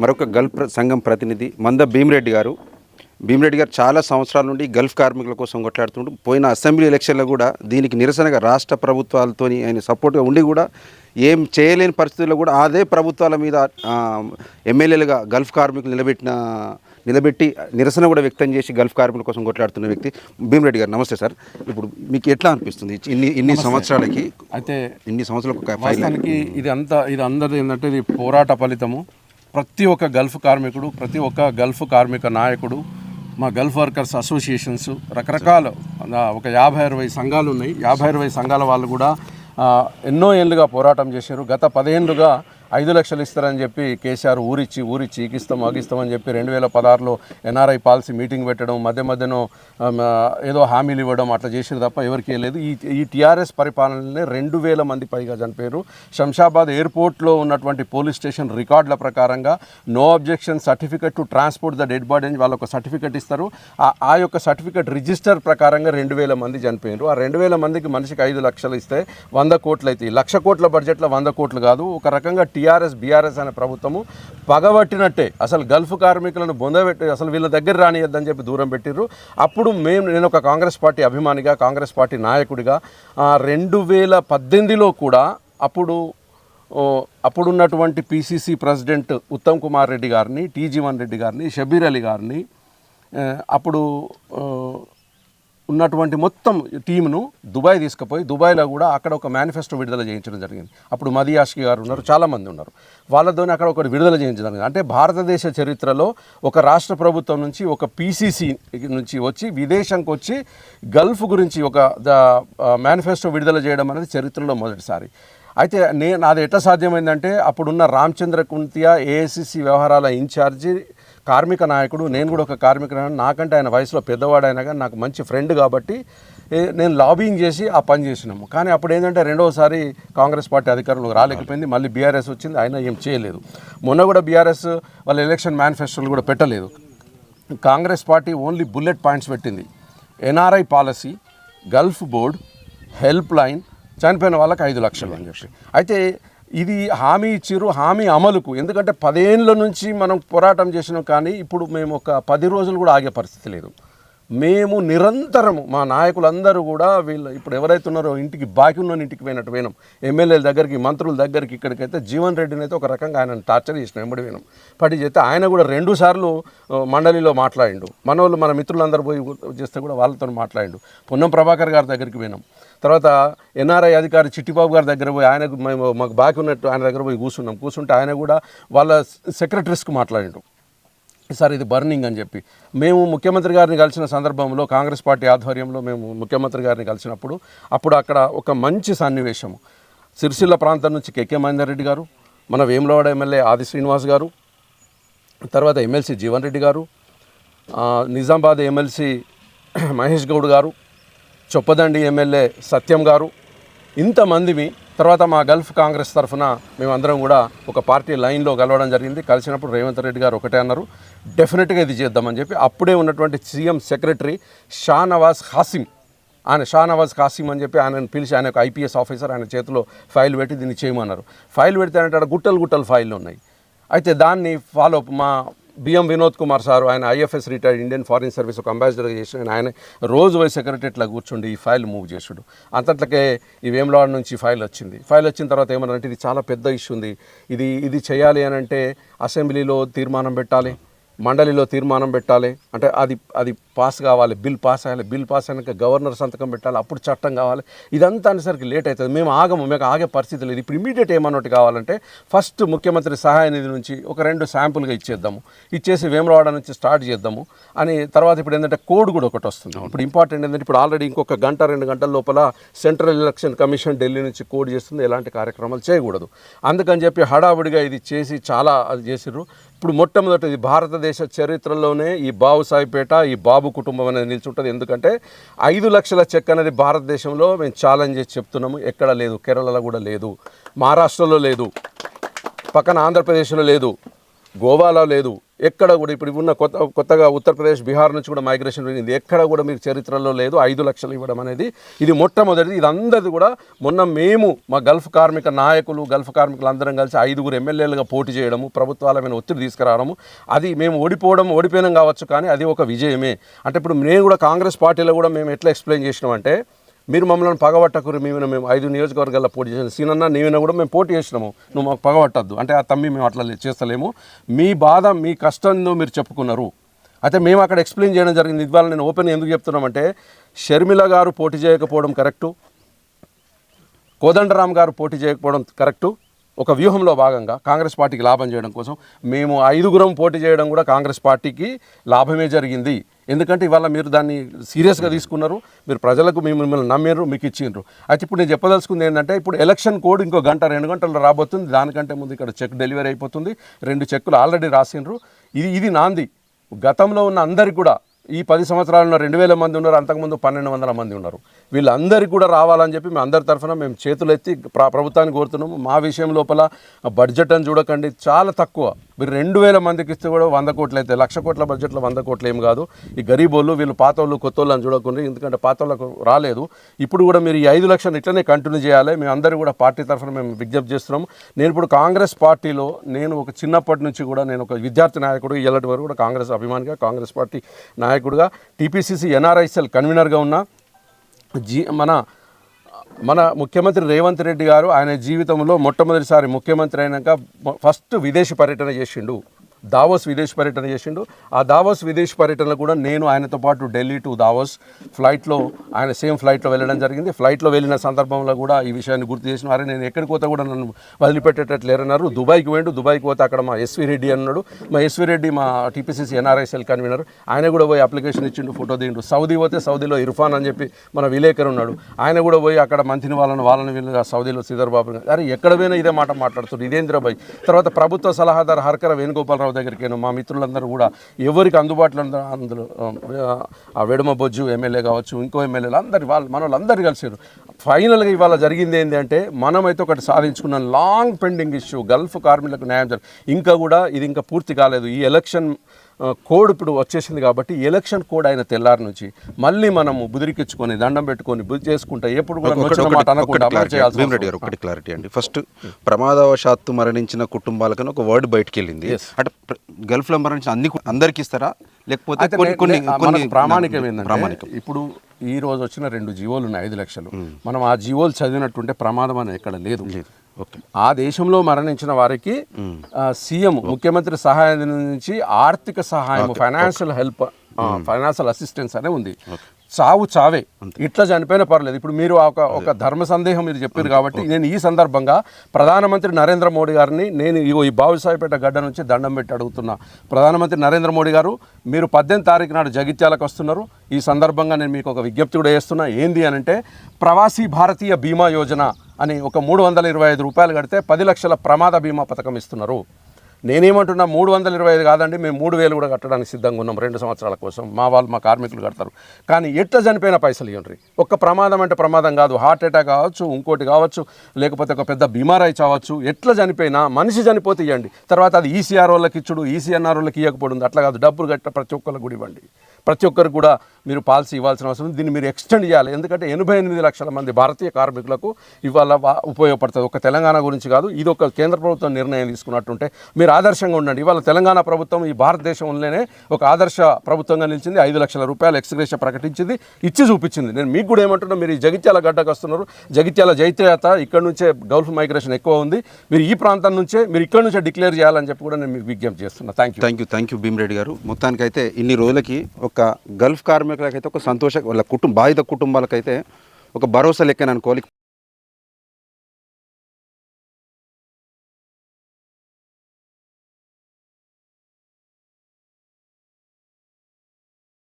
మరొక గల్ఫ్ సంఘం ప్రతినిధి మంద భీమిరెడ్డి గారు. భీమిరెడ్డి గారు చాలా సంవత్సరాల నుండి గల్ఫ్ కార్మికుల కోసం కొట్లాడుతుంటూ పోయిన అసెంబ్లీ ఎలక్షన్లో కూడా దీనికి నిరసనగా రాష్ట్ర ప్రభుత్వాలతోని ఆయన సపోర్ట్గా ఉండి కూడా ఏం చేయలేని పరిస్థితుల్లో కూడా అదే ప్రభుత్వాల మీద ఎమ్మెల్యేలుగా గల్ఫ్ కార్మికులు నిలబెట్టిన నిలబెట్టి నిరసన కూడా వ్యక్తం చేసి గల్ఫ్ కార్మికుల కోసం కొట్లాడుతున్న వ్యక్తి భీమిరెడ్డి గారు. నమస్తే సార్. ఇప్పుడు మీకు ఎట్లా అనిపిస్తుంది ఇన్ని ఇన్ని సంవత్సరాలకి? అయితే ఇన్ని సంవత్సరాలకు ఇది అంతా ఇది అందరిది ఏంటంటే ఇది పోరాట ఫలితము. ప్రతి ఒక్క గల్ఫ్ కార్మికుడు ప్రతి ఒక్క గల్ఫ్ కార్మిక నాయకుడు మా గల్ఫ్ వర్కర్స్ అసోసియేషన్స్ రకరకాల ఒక యాభై అరవై సంఘాలు ఉన్నాయి. యాభై అరవై సంఘాల వాళ్ళు కూడా ఎన్నో ఏళ్ళుగా పోరాటం చేశారు. గత పదేళ్ళుగా ఐదు లక్షలు ఇస్తారని చెప్పి కేసీఆర్ ఊరిచ్చి ఊరిచ్చి ఈకిస్తాం ఆగిస్తామని చెప్పి రెండు వేల పదహారులో ఎన్ఆర్ఐ పాలసీ మీటింగ్ పెట్టడం మధ్య మధ్యనో ఏదో హామీలు ఇవ్వడం అట్లా చేసారు తప్ప ఎవరికి లేదు. ఈ ఈ టీఆర్ఎస్ పరిపాలనలే రెండు వేల మంది పైగా చనిపోయారు శంషాబాద్ ఎయిర్పోర్ట్లో ఉన్నటువంటి పోలీస్ స్టేషన్ రికార్డుల ప్రకారంగా no objection certificate to transport the dead body అని వాళ్ళు ఒక సర్టిఫికెట్ ఇస్తారు. ఆ- ఆ యొక్క సర్టిఫికెట్ రిజిస్టర్ ప్రకారంగా రెండు వేల మంది చనిపోయారు ఆ రెండు వేల మందికి మనిషికి ఐదు లక్షలు ఇస్తే వంద కోట్లు అయితే లక్ష కోట్ల బడ్జెట్లో వంద కోట్లు కాదు ఒక రకంగా టీఆర్ఎస్ బీఆర్ఎస్ అనే ప్రభుత్వము పగబట్టినట్టే. అసలు గల్ఫ్ కార్మికులను బొందబెట్టి అసలు వీళ్ళ దగ్గర రానియద్దని చెప్పి దూరం పెట్టిర్రు. అప్పుడు మేము నేను ఒక కాంగ్రెస్ పార్టీ అభిమానిగా కాంగ్రెస్ పార్టీ నాయకుడిగా రెండు వేల పద్దెనిమిదిలో కూడా అప్పుడు అప్పుడున్నటువంటి పిసిసి ప్రెసిడెంట్ ఉత్తమ్ కుమార్ రెడ్డి గారిని టీ జీవన్ రెడ్డి గారిని షబీర్ అలీ గారిని అప్పుడు ఉన్నటువంటి మొత్తం టీంను దుబాయ్ తీసుకుపోయి దుబాయ్లో కూడా అక్కడ ఒక మేనిఫెస్టో విడుదల చేయించడం జరిగింది. అప్పుడు మదియాష్కి గారు ఉన్నారు చాలామంది ఉన్నారు. వాళ్ళతోనే అక్కడ ఒకటి విడుదల చేయించడం జరిగింది. అంటే భారతదేశ చరిత్రలో ఒక రాష్ట్ర ప్రభుత్వం నుంచి ఒక పీసీసీ నుంచి వచ్చి విదేశంకి వచ్చి గల్ఫ్ గురించి ఒక మేనిఫెస్టో విడుదల చేయడం అనేది చరిత్రలో మొదటిసారి. అయితే నేను నాది ఎట్లా సాధ్యమైందంటే అప్పుడున్న రామచంద్ర కుంతియా ఏఐసిసి వ్యవహారాల ఇన్ఛార్జి కార్మిక నాయకుడు నేను కూడా ఒక కార్మిక నాయకుడు. నాకంటే ఆయన వయసులో పెద్దవాడైనా కానీ నాకు మంచి ఫ్రెండ్ కాబట్టి నేను లాబింగ్ చేసి ఆ పని చేసినాము. కానీ అప్పుడు ఏంటంటే రెండవసారి కాంగ్రెస్ పార్టీ అధికారంలో రాలేకపోయింది. మళ్ళీ బీఆర్ఎస్ వచ్చింది. ఆయన ఏం చేయలేదు. మొన్న కూడా బీఆర్ఎస్ వాళ్ళ ఎలక్షన్ మేనిఫెస్టోలు కూడా పెట్టలేదు. Congress party only bullet points పెట్టింది. NRI policy Gulf board helpline చనిపోయిన వాళ్ళకి ఐదు లక్షలు అని చెప్పి. అయితే ఇది హామీ ఇచ్చిర్రు హామీ అమలుకు. ఎందుకంటే పదేళ్ళ నుంచి మనం పోరాటం చేసినాం కానీ ఇప్పుడు మేము ఒక పది రోజులు కూడా ఆగే పరిస్థితి లేదు. మేము నిరంతరము మా నాయకులందరూ కూడా వీళ్ళు ఇప్పుడు ఎవరైతే ఉన్నారో ఇంటికి బాకీ ఉన్న ఇంటికి పోయినట్టు పోయినాం. ఎమ్మెల్యేల దగ్గరికి మంత్రుల దగ్గరికి ఇక్కడికైతే జీవన్ రెడ్డిని అయితే ఒక రకంగా ఆయన టార్చర్ చేసిన వెంబడి పోయినాం. పట్టి చేస్తే ఆయన కూడా రెండు సార్లు మండలిలో మాట్లాడిండు. మన వాళ్ళు మన మిత్రులందరూ పోయి చేస్తే కూడా వాళ్ళతో మాట్లాడిండు. పొన్నం ప్రభాకర్ గారి దగ్గరికి పోయినాం. తర్వాత ఎన్ఆర్ఐ అధికారి చిట్టిబాబు గారి దగ్గర పోయి ఆయనకు మేము మాకు బాకీ ఉన్నట్టు ఆయన దగ్గర పోయి కూర్చున్నాం. కూర్చుంటే ఆయన కూడా వాళ్ళ సెక్రటరీస్కి మాట్లాడిండు. సార్ ఇది బర్నింగ్ అని చెప్పి. మేము ముఖ్యమంత్రి గారిని కలిసిన సందర్భంలో కాంగ్రెస్ పార్టీ ఆధ్వర్యంలో మేము ముఖ్యమంత్రి గారిని కలిసినప్పుడు అప్పుడు అక్కడ ఒక మంచి సన్నివేశము. సిరిసిల్ల ప్రాంతం నుంచి కెకే మహేందర్ రెడ్డి గారు మన వేములవాడ ఎమ్మెల్యే ఆది శ్రీనివాస్ గారు తర్వాత ఎమ్మెల్సీ జీవన్ రెడ్డి గారు నిజామాబాద్ ఎమ్మెల్సీ మహేష్ గౌడ్ గారు చొప్పదండి ఎమ్మెల్యే సత్యం గారు ఇంతమందివి తర్వాత మా గల్ఫ్ కాంగ్రెస్ తరఫున మేమందరం కూడా ఒక పార్టీ లైన్లో కలవడం జరిగింది. కలిసినప్పుడు రేవంత్ రెడ్డి గారు ఒకటే అన్నారు. డెఫినెట్గా ఇది చేద్దామని చెప్పి అప్పుడే ఉన్నటువంటి సీఎం సెక్రటరీ షా నవాజ్ హాసిం ఆయన షా నవాజ్ కాసిం అని చెప్పి ఆయనను పిలిచి ఆయన ఒక ఐపీఎస్ ఆఫీసర్ ఆయన చేతిలో ఫైల్ పెట్టి దీన్ని చేయమన్నారు. ఫైల్ పెడితే అంటే ఆడ గుట్టలు గుట్టలు ఫైళ్ళు ఉన్నాయి. అయితే దాన్ని ఫాలో మా బిఎం వినోద్ కుమార్ సార్ ఆయన IFS retired Indian foreign service ఒక అంబాసిడర్గా చేసిన ఆయన రోజు వైస్ సెక్రటరీలా కూర్చుండి ఈ ఫైల్ మూవ్ చేసుడు. అంతట్లకే ఈ వేములవాడ నుంచి ఫైల్ వచ్చింది. ఫైల్ వచ్చిన తర్వాత ఏమన్నారంటే ఇది చాలా పెద్ద ఇష్యూ ఉంది. ఇది ఇది చేయాలి అని అంటే అసెంబ్లీలో తీర్మానం పెట్టాలి. మండలిలో తీర్మానం పెట్టాలి. అంటే అది అది పాస్ కావాలి బిల్ పాస్ అయ్యాలి బిల్ పాస్ అయినాక గవర్నర్ సంతకం పెట్టాలి అప్పుడు చట్టం కావాలి. ఇదంతా అనేసరికి లేట్ అవుతుంది. మేము ఆగము మేము ఆగే పరిస్థితి లేదు. ఇప్పుడు ఇమీడియట్ ఏమన్నట్టు కావాలంటే ఫస్ట్ ముఖ్యమంత్రి సహాయ నిధి నుంచి ఒక రెండు శాంపుల్గా ఇచ్చేద్దాము. ఇచ్చేసి వేములవాడ నుంచి స్టార్ట్ చేద్దాము. అని తర్వాత ఇప్పుడు ఏంటంటే కోడ్ కూడా ఒకటి వస్తుంది. ఇప్పుడు ఇంపార్టెంట్ ఏంటంటే ఇప్పుడు ఆల్రెడీ ఇంకొక గంట రెండు గంటల లోపల సెంట్రల్ ఎలక్షన్ కమిషన్ ఢిల్లీ నుంచి కోడ్ చేస్తుంది. ఎలాంటి కార్యక్రమాలు చేయకూడదు. అందుకని చెప్పి హడావుడిగా ఇది చేసి చాలా అది చేసిర్రు. ఇప్పుడు మొట్టమొదటిది భారతదేశ చరిత్రలోనే ఈ బాబు సాయిపేట ఈ బాబు కుటుంబం అనేది నిల్చుంటుంది. ఎందుకంటే ఐదు లక్షల చెక్ అనేది భారతదేశంలో మేము ఛాలెంజ్ చేసి చెప్తున్నాము. ఎక్కడ లేదు. కేరళలో కూడా లేదు. మహారాష్ట్రలో లేదు. పక్కన ఆంధ్రప్రదేశ్లో లేదు. గోవాలో లేదు. ఎక్కడ కూడా ఇప్పుడు ఉన్న కొత్త కొత్తగా ఉత్తరప్రదేశ్ బీహార్ నుంచి కూడా మైగ్రేషన్ జరిగింది ఎక్కడ కూడా మీకు చరిత్రలో లేదు. ఐదు లక్షలు ఇవ్వడం అనేది ఇది మొట్టమొదటిది. ఇది అందరిది కూడా మొన్న మేము మా గల్ఫ్ కార్మిక నాయకులు గల్ఫ్ కార్మికులు అందరం కలిసి ఐదుగురు ఎమ్మెల్యేలుగా పోటీ చేయడము ప్రభుత్వాల మీద ఒత్తిడి తీసుకురావడము అది మేము ఓడిపోవడం ఓడిపోయినాం కావచ్చు కానీ అది ఒక విజయమే. అంటే ఇప్పుడు నేను కూడా కాంగ్రెస్ పార్టీలో కూడా మేము ఎట్లా ఎక్స్ప్లెయిన్ చేసినామంటే మీరు మమ్మల్ని పగబట్టకురు మేము మేము ఐదు నియోజకవర్గాల్లో పోటీ చేసిన సీనన్న నీవైనా కూడా మేము పోటీ చేసినాము. నువ్వు మాకు పగబట్టద్దు. అంటే ఆ తమ్మి మేము అట్లా చేస్తలేము. మీ బాధ మీ కష్టంలో మీరు చెప్పుకున్నారు. అయితే మేము అక్కడ ఎక్స్ప్లెయిన్ చేయడం జరిగింది. ఇవాళ నేను ఓపెన్ ఎందుకు చెప్తున్నామంటే షర్మిల గారు పోటీ చేయకపోవడం కరెక్టు. కోదండరామ్ గారు పోటీ చేయకపోవడం కరెక్టు. ఒక వ్యూహంలో భాగంగా కాంగ్రెస్ పార్టీకి లాభం చేయడం కోసం మేము ఐదుగురం పోటీ చేయడం కూడా కాంగ్రెస్ పార్టీకి లాభమే జరిగింది. ఎందుకంటే ఇవాళ మీరు దాన్ని సీరియస్గా తీసుకున్నారు. మీరు ప్రజలకు మిమ్మల్ని నమ్మారు మీకు ఇచ్చిండ్రు అయితే ఇప్పుడు నేను చెప్పదలుచుకుంది ఏంటంటే ఇప్పుడు ఎలక్షన్ కోడ్ ఇంకో గంట రెండు గంటల్లో రాబోతుంది. దానికంటే ముందు ఇక్కడ చెక్ డెలివరీ అయిపోతుంది. రెండు చెక్కులు ఆల్రెడీ రాసిండ్రు. ఇది ఇది నాంది. గతంలో ఉన్న అందరికి కూడా ఈ పది సంవత్సరాలలో రెండు వేల మంది ఉన్నారు అంతకుముందు పన్నెండు వందల మంది ఉన్నారు. వీళ్ళందరికీ కూడా రావాలని చెప్పి మేము అందరి తరఫున మేము చేతులు ఎత్తి ప్ర ప్రభుత్వాన్ని కోరుతున్నాము. మా విషయం లోపల బడ్జెట్ అని చూడకండి చాలా తక్కువ. మీరు రెండు వేల మందికి ఇస్తే కూడా వంద కోట్లు అయితే లక్ష కోట్ల బడ్జెట్లో వంద కోట్లు ఏం కాదు. ఈ గరీబోళ్ళు వీళ్ళు పాతోళ్ళు కొత్తోళ్ళు అని చూడకుండా ఎందుకంటే పాతోళ్ళకు రాలేదు. ఇప్పుడు కూడా మీరు ఈ ఐదు లక్షలు ఇట్లనే కంటిన్యూ చేయాలి. మేము అందరూ కూడా పార్టీ తరఫున మేము విజ్ఞప్తి చేస్తున్నాము. నేను ఇప్పుడు కాంగ్రెస్ పార్టీలో నేను ఒక చిన్నప్పటి నుంచి కూడా నేను ఒక విద్యార్థి నాయకుడు ఇలాంటి వరకు కూడా కాంగ్రెస్ అభిమానిగా కాంగ్రెస్ పార్టీ నాయకుడిగా టీపీసీసీ ఎన్ఆర్ఐసెల్ కన్వీనర్గా ఉన్న జీ మన మన ముఖ్యమంత్రి రేవంత్ రెడ్డి గారు ఆయన జీవితంలో మొట్టమొదటిసారి ముఖ్యమంత్రి అయినాక ఫస్ట్ విదేశీ పర్యటన చేసిండు. దావోస్ విదేశీ పర్యటన చేసిండు. ఆ దావోస్ విదేశీ పర్యటనలో కూడా నేను ఆయనతో పాటు ఢిల్లీ టు దావోస్ ఫ్లైట్లో ఆయన సేమ్ ఫ్లైట్లో వెళ్ళడం జరిగింది. ఫ్లైట్లో వెళ్ళిన సందర్భంలో కూడా ఈ విషయాన్ని గుర్తు చేసిన అరే నేను ఎక్కడికి పోతే కూడా నన్ను వదిలిపెట్టేటట్లు లేరన్నారు. దుబాయ్కి పోయిండు. దుబాయ్కి పోతే అక్కడ మా ఎస్వి రెడ్డి అన్నాడు. మా ఎస్వి రెడ్డి మా టీపీసీసీ ఎన్ఆర్ఐసెల్ కన్వీనర్. ఆయన కూడా పోయి అప్లికేషన్ ఇచ్చిండు ఫోటో దిగిండు. సౌదీ పోతే సౌదీలో ఇర్ఫాన్ అని చెప్పి మన విలేకరు ఉన్నాడు. ఆయన కూడా పోయి అక్కడ మంత్రిని వాళ్ళని వాళ్ళని వీళ్ళని సౌదీలో శ్రీధర్ బాబు గారు, అరే ఎక్కడ పోయినా ఇదే మాట మాట్లాడుతున్నారు. ఇదేంద్రబాయ్ తర్వాత ప్రభుత్వ సలహాదారు హర్కర వేణుగోపాలరావు దగ్గరికి వెళ్ళాను. మా మిత్రులందరూ కూడా ఎవరికి అందుబాటులో అందులో ఆ, ఆ వెడమ బొజ్జు ఎమ్మెల్యే కావచ్చు ఇంకో ఎమ్మెల్యేలు అందరు వాళ్ళు మన వాళ్ళందరూ కలిసారు ఫైనల్గా ఇవాళ జరిగింది ఏంటంటే మనమైతే ఒకటి సాధించుకున్న లాంగ్ పెండింగ్ ఇష్యూ గల్ఫ్ కార్మికులకు న్యాయం జరిగింది ఇంకా కూడా ఇది ఇంకా పూర్తి కాలేదు ఈ ఎలక్షన్ కోడ్ ఇప్పుడు వచ్చేసింది కాబట్టి ఎలక్షన్ కోడ్ అయిన తెల్లారి నుంచి. మళ్ళీ మనము బుదిరికిచ్చుకొని దండం పెట్టుకొని బుద్ధి చేసుకుంటా ఎప్పుడు ఒకటి క్లారిటీ అండి. ఫస్ట్ ప్రమాదవశాత్తు మరణించిన కుటుంబాలకని ఒక వర్డ్ బయటికి వెళ్ళింది అంటే ప్ర- గల్ఫ్లో మరణించిన అన్ని అందరికి ఇస్తారా? లేకపోతే కొన్ని కొన్ని ప్రామాణికం ఏంటంటే ఇప్పుడు ఈ రోజు వచ్చిన రెండు జీవోలు ఉన్నాయి ఐదు లక్షలు. మనం ఆ జీవోలు చదివినట్టుంటే ప్రమాదం అనేది ఎక్కడ లేదు. ఆ దేశంలో మరణించిన వారికి సీఎం ముఖ్యమంత్రి సహాయ నుంచి ఆర్థిక సహాయం ఫైనాన్షియల్ హెల్ప్ ఫైనాన్షియల్ అసిస్టెన్స్ అనే ఉంది. చావు చావే. ఇట్లా చనిపోయినా పర్లేదు. ఇప్పుడు మీరు ఒక ఒక ధర్మ సందేహం మీరు చెప్పారు కాబట్టి నేను ఈ సందర్భంగా ప్రధానమంత్రి నరేంద్ర మోడీ గారిని నేను ఇగో ఈ బావుసాయిపేట గడ్డ నుంచి దండం పెట్టి అడుగుతున్నా. ప్రధానమంత్రి నరేంద్ర మోడీ గారు మీరు పద్దెనిమిది తారీఖు నాడు జగిత్యాలకు వస్తున్నారు. ఈ సందర్భంగా నేను మీకు ఒక విజ్ఞప్తి కూడా చేస్తున్నా. ఏంది అని అంటే ప్రవాసీ భారతీయ బీమా యోజన అని ఒక మూడు వందల ఇరవై ఐదు రూపాయలు కడితే పది లక్షల ప్రమాద బీమా పథకం ఇస్తున్నారు. నేనేమంటున్నా మూడు వందల ఇరవై ఐదు కాదండి మేము మూడు వేలు కూడా కట్టడానికి సిద్ధంగా ఉన్నాం రెండు సంవత్సరాల కోసం. మా వాళ్ళు మా కార్మికులు కడతారు. కానీ ఎట్లా చనిపోయిన పైసలు ఇవ్వండి ఒక్క ప్రమాదం అంటే ప్రమాదం కాదు. హార్ట్ అటాక్ కావచ్చు ఇంకోటి కావచ్చు లేకపోతే ఒక పెద్ద బీమారాయి చావచ్చు. ఎట్లా చనిపోయినా మనిషి చనిపోతే ఇవ్వండి తర్వాత అది ఈసీఆర్ వాళ్ళకి ఇచ్చుడు ఈసీఎన్ఆర్ వాళ్ళకి ఇవ్వకపోవడం అట్లా కాదు. డబ్బులు కట్ట ప్రతి ఒక్కరికి కూడా ఇవ్వండి. ప్రతి ఒక్కరికి కూడా మీరు పాలసీ ఇవ్వాల్సిన అవసరం ఉంది. దీన్ని మీరు ఎక్స్టెండ్ చేయాలి. ఎందుకంటే ఎనభై ఎనిమిది లక్షల మంది భారతీయ కార్మికులకు ఇవాళ ఉపయోగపడుతుంది. ఒక తెలంగాణ గురించి కాదు ఇది ఒక కేంద్ర ప్రభుత్వం నిర్ణయం తీసుకున్నట్టుంటే మీరు ఆదర్శంగా ఉండండి. ఇవాళ తెలంగాణ ప్రభుత్వం ఈ భారతదేశంలోనే ఒక ఆదర్శ ప్రభుత్వంగా నిలిచింది. ఐదు లక్షల రూపాయలు ఎక్స్గ్రేష ప్రకటించింది. ఇచ్చి చూపించింది. నేను మీకు కూడా ఏమంటున్నా మీరు ఈ జగిత్యాల గడ్డకు వస్తున్నారు. జగిత్యాల జైత్రయాత ఇక్కడ నుంచే గల్ఫ్ మైగ్రేషన్ ఎక్కువ ఉంది. మీరు ఈ ప్రాంతం నుంచే మీరు ఇక్కడ నుంచే డిక్లేర్ చేయాలని చెప్పి కూడా నేను మీకు విజ్ఞప్తి చేస్తున్నా. Thank you thank you thank you Bhimareddy గారు. మొత్తానికైతే ఇన్ని రోజులకి ఒక గల్ఫ్ కార్మికులకైతే ఒక సంతోష వాళ్ళ కుటుంబ బాధిత కుటుంబాలకైతే ఒక భరోసా లెక్కన అనుకోవాలి